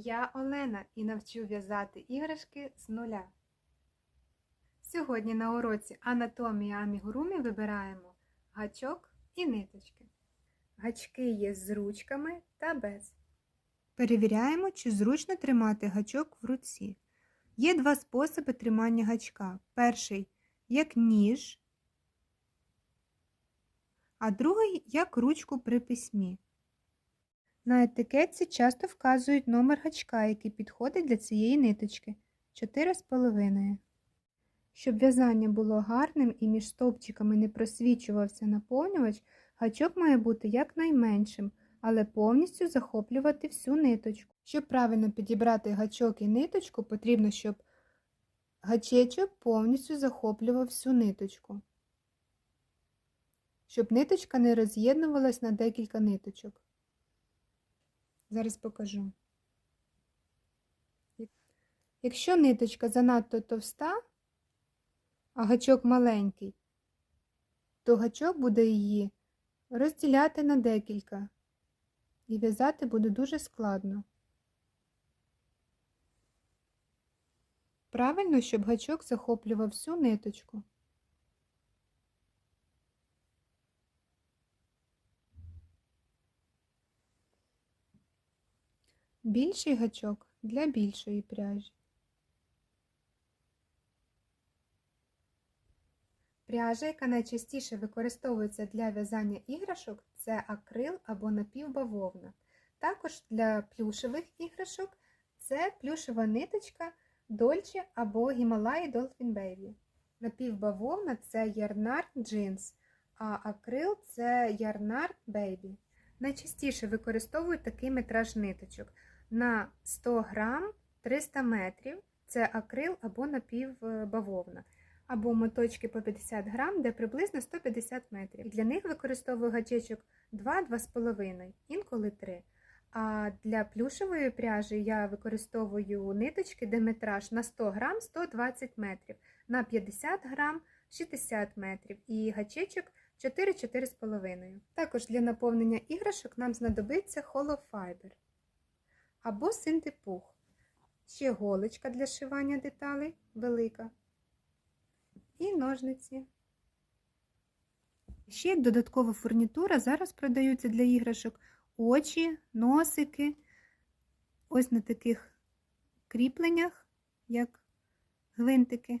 Я Олена і навчу в'язати іграшки з нуля. Сьогодні на уроці анатомії амігурумі вибираємо гачок і ниточки. Гачки є з ручками та без. Перевіряємо, чи зручно тримати гачок в руці. Є два способи тримання гачка. Перший як ніж, а другий як ручку при письмі. На етикетці часто вказують номер гачка, який підходить для цієї ниточки 4,5. Щоб в'язання було гарним і між стовпчиками не просвічувався наповнювач, гачок має бути якнайменшим, але повністю захоплювати всю ниточку. Щоб правильно підібрати гачок і ниточку, потрібно, щоб гачечок повністю захоплював всю ниточку. Щоб ниточка не роз'єднувалась на декілька ниточок. Зараз покажу. Якщо ниточка занадто товста, а гачок маленький, то гачок буде її розділяти на декілька, і в'язати буде дуже складно. Правильно, щоб гачок захоплював всю ниточку. Більший гачок для більшої пряжі. Пряжа, яка найчастіше використовується для в'язання іграшок, це акрил або напівбавовна. Також для плюшевих іграшок це плюшева ниточка Dolce або Himalaya Dolphin Baby. Напівбавовна це ярнард джинс, а акрил це ярнард Baby. Найчастіше використовують такий метраж ниточок. На 100 грам 300 метрів це акрил або напівбавовна, або моточки по 50 грам, де приблизно 150 метрів. Для них використовую гачечок 2-2,5, інколи 3. А для плюшевої пряжі я використовую ниточки, де метраж на 100 грам 120 метрів, на 50 грам 60 метрів і гачечок 4-4,5. Також для наповнення іграшок нам знадобиться Fiber або синтепух. Ще голочка для шивання деталей велика. І ножниці. Ще як додаткова фурнітура зараз продаються для іграшок очі, носики, ось на таких кріпленнях, як гвинтики.